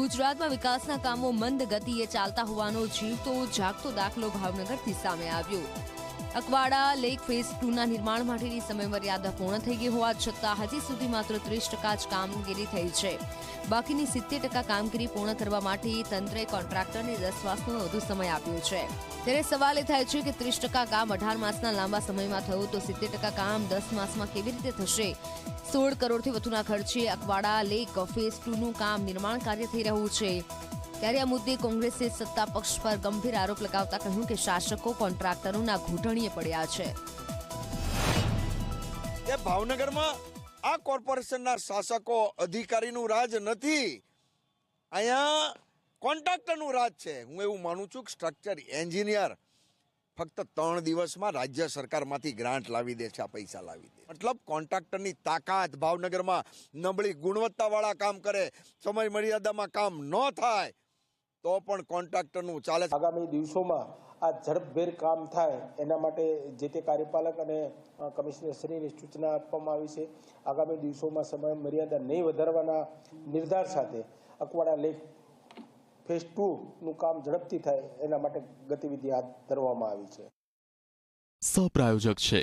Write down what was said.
ગુજરાતમાં વિકાસના કામો મંદ ગતિએ ચાલતા હોવાનો જીવતો, જાગતો દાખલો ભાવનગરથી સામે આવ્યો. અકવાડા લેક ફેઝ ટુના નિર્માણ માટેની સમયમર્યાદા પૂર્ણ થઈ ગઈ હોવા છતાં હજી સુધી માત્ર ત્રીસ ટકા જ કામગીરી થઈ છે. બાકીની સિત્તેર ટકા કામગીરી પૂર્ણ કરવા માટે તંત્રે કોન્ટ્રાક્ટરને દસ માસનો વધુ સમય આપ્યો છે. ત્યારે સવાલ એ થાય છે કે ત્રીસ ટકા કામ અઢાર માસના લાંબા સમયમાં થયું તો સિત્તેર ટકા કામ દસ માસમાં કેવી રીતે થશે? સોળ કરોડથી વધુના ખર્ચે અકવાડા લેક ફેઝ ટુનું કામ નિર્માણ કાર્ય થઈ રહ્યું છે. ત્યારે આ મુદ્દે કોંગ્રેસે સત્તા પક્ષ પર ગંભીર આરોપ લગાવતા કહ્યું કે શાસકો કોન્ટ્રાક્ટરોના ઘૂંટણીએ પડ્યા છે. ભાવનગરમાં આ કોર્પોરેશનના શાસકો અધિકારીનું રાજ નથી. અહીંયા કોન્ટ્રાક્ટરનું રાજ છે. હું એવું માનું છું કે સ્ટ્રક્ચર એન્જિનિયર ફક્ત ત્રણ દિવસમાં રાજ્ય સરકારમાંથી ગ્રાન્ટ લાવી દે છે, આ પૈસા લાવી દે. મતલબ કોન્ટ્રાક્ટરની તાકાત ભાવનગરમાં નબળી ગુણવત્તાવાળા કામ કરે સમય મર્યાદામાં કામ ન થાય, તો પણ કોન્ટ્રાક્ટરનું ચાલે આગામી દિવસોમાં આ ઝડપભેર કામ થાય, એના માટે જે તે કાર્યપાલક અને કમિશનરશ્રીની સૂચના આપવામાં આવી છે. આગામી દિવસોમાં સમય મર્યાદા નહીં વધારવાના નિર્ધાર સાથે અકવાડા લેક ફેઝ ટુનું કામ ઝડપથી થાય એના માટે ગતિવિધિ હાથ ધરવામાં આવી છે. સહપ્રાયોજક છે.